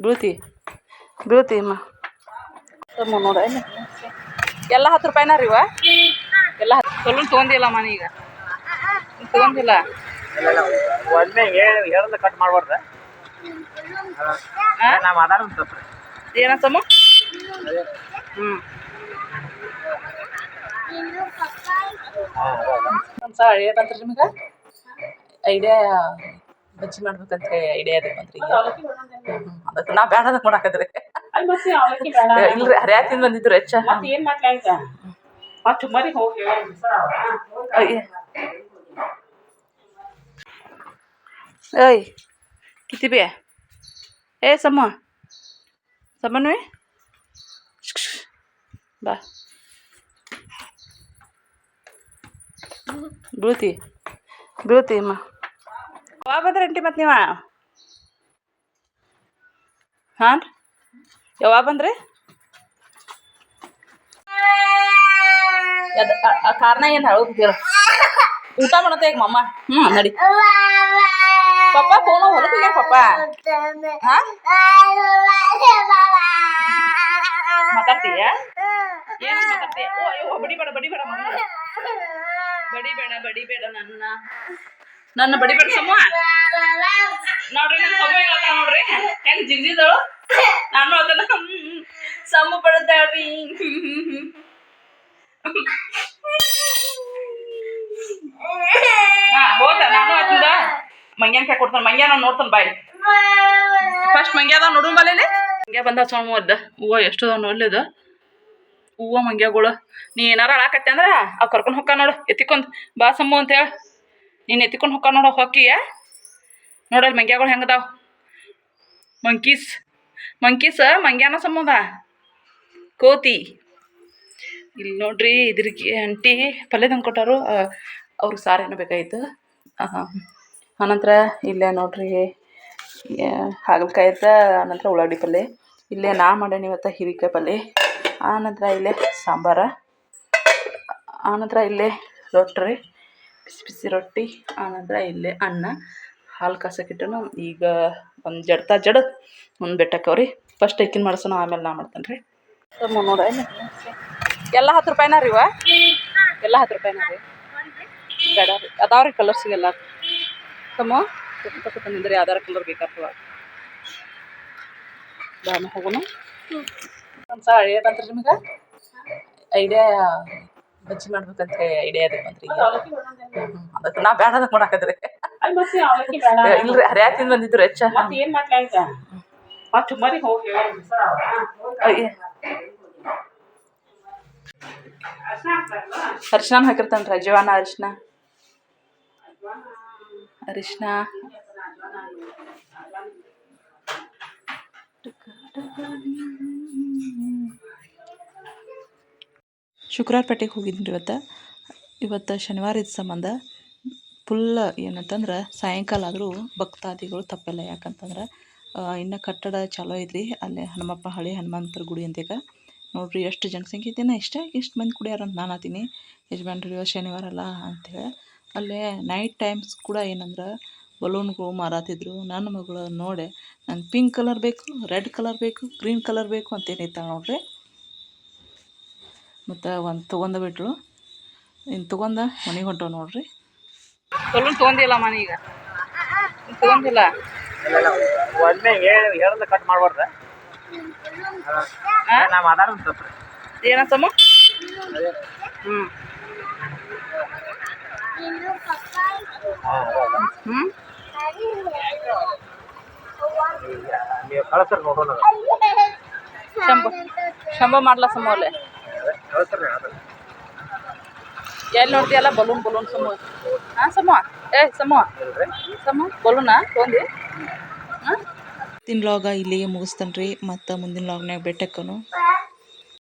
ಬೀಳ್ತಿ ಬೀಳ್ತಿ ಅಮ್ಮ. ತಮ್ಮ ನೋಡ ಎಲ್ಲ ಹತ್ತು ರೂಪಾಯಿನ ರೀ ಇವ? ಎಲ್ಲ ಹತ್ತು ಸೊಲ್ಲು ಮನೆ ಈಗ? ತೊಗೊಂದಿಲ್ಲ ಒಮ್ಮೆ ಹೇಳಿ ಹೇಳದ ಕಟ್ ಮಾಡ್ಬಾರ್ದ? ನಾ ಮಾತಾಡೋದು ಹ್ಮ್. ಏನಂತಮ್ಮ ಹ್ಞೂ ಒಂದು ಏನಂತ್ರಿ ನಿಮಗೆ? ಐಡಿಯಾ ಬಜ್ಜಿ ಮಾಡ್ಬೇಕಂತ ಐಡಿಯಾ ಅದ ಬಂದ್ರಿ ಈಗ ಹ್ಮ್, ಅದಕ್ಕೆ ನಾ ಬೇಡ ಅದಕ್ಕೆ ಮಾಡಾಕದ್ರಿ ಅಲ್ಲಿ ಮತ್ತೆ ಅವಲಕ್ಕಿ ಬೇಡ ಇಲ್ರಿ ಹರಿಯಾತಿಂದ ಬಂದಿದ್ರು ಹೆಚ್ಚ ಮತ್ತೆ ಏನ್ ಮಾಡ್ಲಿ ಅಂತ ಮತ್ತೆ ಚುಮ್ಮರಿ ಹೋಗಿ ಅಯ್ಯ. ಏಯ್ ಕಿತ್ತಿಬಿ ಏ ಸಮ್ಮ ಸಮ್ಮನ್ವಿ ಬಾ ಬೀಳ್ತಿ ಬೀಳ್ತಿ ಅಮ್ಮ ಯಾವಾಗ ಅಂಟಿ ಮತ್ತೆ ನೀವ? ಹಾಂ ಯಾವಾಗ ಬಂದ್ರಿ? ಆ- ಕಾರಣ ಏನು ಹೇಳೋದು ಹೇಳು ಊಟ ಮಾಡತ್ತೆ ಈಗ ಮಮ್ಮ. ಹ್ಞೂ ನಡಿ. ಪಪ್ಪ ಫೋನ್ ಹೊಲಕ್ಕೆ ಪಪ್ಪ. ಮಾತಾಡ್ತೀಯ? ಏನು ಮಾತಾಡ್ತೀಯ? ಓ, ಅಯ್ಯೋ, ಬಡಿಬೇಡ ಬಡಿಬೇಡ ಮಮ್ಮ. ಬಡಿಬೇಡ ಬಡಿಬೇಡ ನನ್ನ. ನನ್ನ ಬಡಿಬೇಡ ಸಮ್ಮ ನೋಡ್ರಿ ನನ್ನ ಸಮ್ಮ ಹೇಳ್ತಾಳ ನೋಡ್ರಿ? ಹೆಂಗ್ ಜಿಗ್ಜಿದಳು ನಾನು ಅದನ್ನ ಸಮ ಬಡದಾಳ್ರಿ ಹಾ ಹೋದ ನಾನು ಅತ್ತಿಂದ ಮಂಗ್ಯಾನ್ ಕೈ ಕೊಡ್ತಾನೆ. ಮಂಗ್ಯಾನ ನೋಡ್ತಾನೆ ಬಾಯಿ. ಫಸ್ಟ್ ಮಂಗ್ಯಾದ ನೋಡು ಬಲೇಲಿ ಮಂಗ್ಯ ಬಂದ ಸೋಮ ಅದ ಹೂವ ಎಷ್ಟು ಅದಾವ ನೋಡ್ಲಿದ ಹೂವ ಮಂಗ್ಯಗಳು. ನೀ ಏನಾರ ಅಳಾಕತ್ತೆ ಅಂದ್ರೆ ಅವ್ ಕರ್ಕೊಂಡು ಹೊಕ್ಕ ನೋಡು. ಎತ್ತಿಕೊಂಡ್ ಬಾ ಸಮ್ಮು ಅಂತ ಹೇಳಿ ನೀನು ಎತ್ತಿಕೊಂಡು ಹೊಕ್ಕ ನೋಡೋ ಹೊಕ್ಕಿಯ ನೋಡಲ್ಲಿ ಮಂಗ್ಯಾಗಳು ಹೆಂಗದಾವ ಮಂಕೀಸ್ ಮಂಕೀಸ್, ಮಂಗ್ಯಾನ ಸಂಬಂಧ ಕೋತಿ. ಇಲ್ಲಿ ನೋಡ್ರಿ, ಇದ್ರಿಗೆ ಅಂಟಿ ಪಲ್ಯ ತಂದು ಕೊಟ್ಟಾರು ಅವ್ರಿಗೆ ಸಾರು ಏನೋ ಬೇಕಾಗಿತ್ತು. ಆನಂತರ ಇಲ್ಲೇ ನೋಡ್ರಿ ಹಾಗಲಕಾಯಿ ಆನಂತರ ಉಳ್ಳಾಗಡ್ಡಿ ಪಲ್ಯ. ಇಲ್ಲೇ ನಾ ಮಾಡೇನಿ ಇವತ್ತು ಹೀರಿಕಾಯಿ ಪಲ್ಯ. ಆನಂತರ ಇಲ್ಲೇ ಸಾಂಬಾರ. ಆನಂತರ ಇಲ್ಲೇ ರೊಟ್ಟಿ ಬಿಸಿ ಬಿಸಿ ರೊಟ್ಟಿ, ಆನಂತರ ಇಲ್ಲೇ ಅನ್ನ, ಹಾಲು ಕಾಸಕ್ಕಿಟ್ಟನು ಈಗ ಒಂದು ಜಡ್ತಾ ಜಡ ಒಂದು ಬೆಟ್ಟಕ್ಕವ್ರಿ. ಫಸ್ಟ್ ಐಕಿನ ಮಾಡ್ಸೋಣ, ಆಮೇಲೆ ನಾ ಮಾಡ್ತೇನೆ ರೀ. ನೋಡ ಎಲ್ಲ ಹತ್ತು ರೂಪಾಯಿನ ರೀ ಇವ? ಎಲ್ಲ ಹತ್ತು ರೂಪಾಯಿನ ರೀ? ಬೇಡ ರೀ. ಅದಾವ ರೀ ಕಲರ್ಸಿಗೆಲ್ಲ. ಸಮ ನಿಂದ್ರಿ ಯಾವ್ದಾರ ಕಲರ್ ಬೇಕಾಗ್ತವ ದಾಮ ಹೋಗೋಣ. ಒಂದು ಸಲ ಏನಂತ್ರಿ ನಿಮಗೆ? ಐಡಿಯಾ ಬಜ್ಜಿ ಮಾಡ್ಬೇಕಂತ ಐಡಿಯಾ ಇದೆ ಬಂದ್ರಿ ಅದಕ್ಕೆ ನಾ ಬೇಡ ಮಾಡಾಕದ್ರಿ ಇಲ್ರಿ ಹರಿಯಾತಿಂದ ಬಂದಿದ್ರು ಹೆಚ್ಚ. ಏನ್ ಅಂತ ಮತ್ತೆ ಚುಮ್ಮರಿ ಹೋಗಿ. ಅರಿಶಿನ ಹಾಕಿರ್ತಾನ್ರಿ ಅಜವಾನ ಅರಿಶಿನ ಅರಿಶಿನ ಶುಕ್ರವಾರ ಪೇಟೆಗೆ ರೀ ಇವತ್ತು. ಇವತ್ತು ಶನಿವಾರ ಇದ್ದ ಸಂಬಂಧ ಫುಲ್ ಏನಂತಂದ್ರೆ ಸಾಯಂಕಾಲ ಆದರೂ ಭಕ್ತಾದಿಗಳು ತಪ್ಪಲ್ಲ ಯಾಕಂತಂದ್ರೆ ಇನ್ನು ಕಟ್ಟಡ ಚಾಲೋ ಐತ್ರಿ. ಅಲ್ಲಿ ಹನುಮಪ್ಪ ಹಳೆ ಹನುಮಂತರ ಗುಡಿ ಅಂತೀಗ ನೋಡ್ರಿ ಎಷ್ಟು ಜನಸಂಖ್ಯೆ ಐತೆ. ಇಷ್ಟೇ ಇಷ್ಟ, ಇಷ್ಟು ಮಂದಿ ಕುಡಿಯಾರ ಅಂತ ನಾನು ಆತೀನಿ. ಯಜಮಾನ್ರಿ ಇವತ್ತು ಶನಿವಾರ ಅಲ್ಲ ಅಂತೇಳಿ ಅಲ್ಲೇ ನೈಟ್ ಟೈಮ್ಸ್ ಕೂಡ ಏನಂದ್ರೆ ಬಲೂನ್ಗಳು ಮಾರಾತಿದ್ರು. ನನ್ನ ಮಗಳು ನೋಡಿ, ನಂಗೆ ಪಿಂಕ್ ಕಲರ್ ಬೇಕು ರೆಡ್ ಕಲರ್ ಬೇಕು ಗ್ರೀನ್ ಕಲರ್ ಬೇಕು ಅಂತೇನಿತ್ತ ನೋಡ್ರಿ. ಮತ್ತು ಒಂದು ತೊಗೊಂಡ ಬಿಟ್ರು ಇನ್ನು ತೊಗೊಂಡ ಮನೆಗೆ ಹೊಂಟವು ನೋಡ್ರಿ. ಸಲೂನ್ ತೊಗೊಂಡಿಲ್ಲ ಮನೀಗ ಹೇಳಿ ಹೇಳದ ಕಟ್ ಮಾಡ್ಬಾರ್ದ ನಾ ಮಾತಾಡೋದು ಹ್ಞೂ ಹ್ಞೂ ನೀವು ಕಳ್ಸ್ರಿ ಶಂಭ ಮಾಡ್ಲಾ ಸಮೋಲೆ ಎಲ್ಲಿ ನೋಡ್ತೀಯಲ್ಲ? ಬಲೂನ್ ಬಲೂನ್ ಸಮ ಹಾಂ ಸಮ ಏ ಸಮ ಸಮ ಬಲೂನಾ? ತೊಂದಿ ಹಾಂ? ತಿನ್ ಲಾಗ ಇಲ್ಲಿಗೆ ಮುಗಿಸ್ತೇನೆ ರೀ ಮತ್ತು ಮುಂದಿನ ಲಾಗ್ನಾಗ ಬೆಟ್ಟಕ್ಕನು